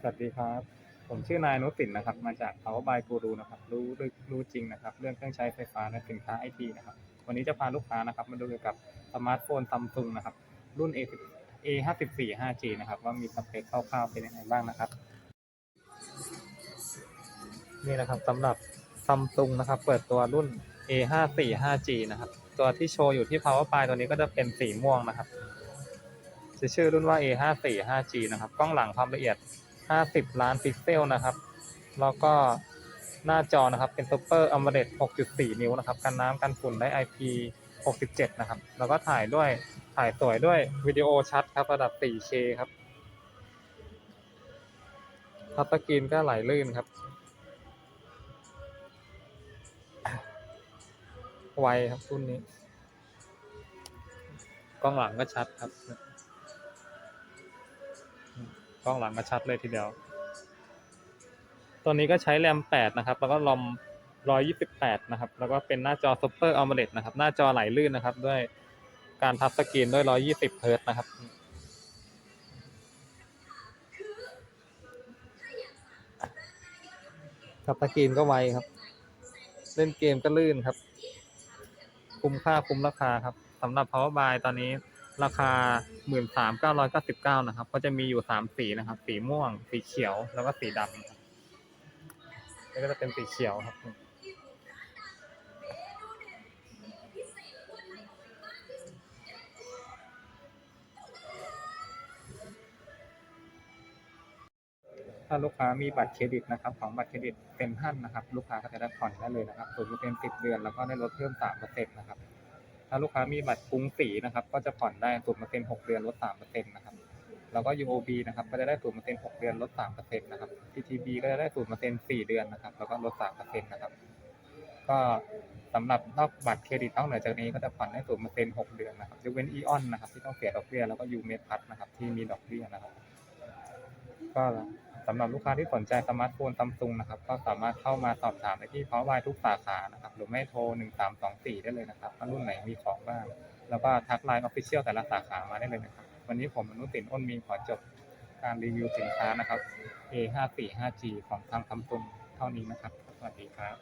สวัสดีครับ ผมชื่อนายนุสินนะครับ มาจาก Power by Guru นะครับ รู้ลึกรู้จริงนะครับ เรื่องเครื่องใช้ไฟฟ้าและสินค้าไอทีนะครับ วันนี้จะพาลูกค้านะครับ มาดูเกี่ยวกับสมาร์ทโฟนซัมซุงนะครับ รุ่น A 10 A 5 4 5G นะครับ ว่ามีสเปคคร่าวๆเป็นยังไงบ้างนะครับ นี่นะครับสำหรับซัมซุงนะครับ เปิดตัวรุ่น A 5 4 5G นะครับ ตัวที่โชว์อยู่ที่ Power by ตัวนี้ก็จะเป็นสีม่วงนะครับจะชื่อรุ่นว่า A 5 4 5G นะครับ กล้องหลังความละเอียด 50 ล้านพิกเซลนะครับ แล้วก็หน้าจอนะครับเป็น Super AMOLED 6.4 นิ้วนะครับ กันน้ำกันฝุ่นได้ IP 67 นะครับ แล้วก็ถ่ายด้วยถ่ายสวยด้วยวิดีโอชัดครับระดับ 4K ครับทัชสกรีนก็ไหลลื่นครับ ไวครับรุ่นนี้ กล้องหลังก็ชัดครับ กล้องหลังก็ชัดเลยทีเดียว ตัวนี้ก็ใช้แรม 8 นะครับ แล้วก็ลอม128 นะครับ แล้วก็เป็นหน้าจอ Super AMOLED นะครับ หน้าจอไหลลื่นนะครับ ด้วยการทัชสกรีนด้วย 120 เฮิร์ตซ์นะครับ ทัชสกรีนก็ไวครับ เล่นเกมก็ลื่นครับ คุ้มค่าคุ้มราคาครับสำหรับ Power Buy ตอนนี้ ราคา13,999นะครับ ก็จะมีอยู่3สีนะครับ สีม่วง สีเขียว แล้วก็สีดำนะครับนี่ก็จะเป็นสีเขียวครับ ถ้าลูกค้ามีบัตรเครดิตนะครับ ของบัตรเครดิตเป็นท่านนะครับ ลูกค้าก็จะได้ผ่อนได้เลยนะครับศูนย์เป็นสิบเดือน แล้วก็ได้ลดเพิ่มสามเปอร์เซ็นต์นะครับ ถ้าลูกค้ามีบัตรกรุงศรีนะครับ ก็จะผ่อนได้ศูนย์เปอร์เซ็นต์หกเดือนลดสามเปอร์เซ็นต์นะครับ แล้วก็ UOB นะครับ ก็จะได้ศูนย์เปอร์เซ็นต์หกเดือนลดสามเปอร์เซ็นต์นะครับ TTB ก็จะได้ศูนย์เปอร์เซ็นต์สี่เดือนนะครับ แล้วก็ลดสามเปอร์เซ็นต์นะครับ ก็สำหรับนอกบัตรเครดิตนอกเหนือจากนี้ก็จะผ่อนได้ศูนย์เปอร์เซ็นต์หกเดือนนะครับยกเว้นอีออนนะครับที่ต้องเสียดอกเบี้ยแล้วก็ยูเมดพัทนะครับที่มีดอกเบี้ยนะครับ ก็ สำหรับลูกค้าที่สนใจสมาร์ทโฟนซัมซุงนะครับ ก็สามารถเข้ามาสอบถามได้ที่ Power ทุกสาขานะครับ หรือไม่โทร 1324 ได้เลยนะครับว่ารุ่นไหนมีของบ้าง แล้วก็ทักไลน์ออฟฟิเชียลแต่ละสาขามาได้เลยนะครับ วันนี้ผมอนุสินอ้นมีขอจบการรีวิวสินค้านะครับ A545G ของทางซัมซุงเท่านี้นะครับ สวัสดีครับ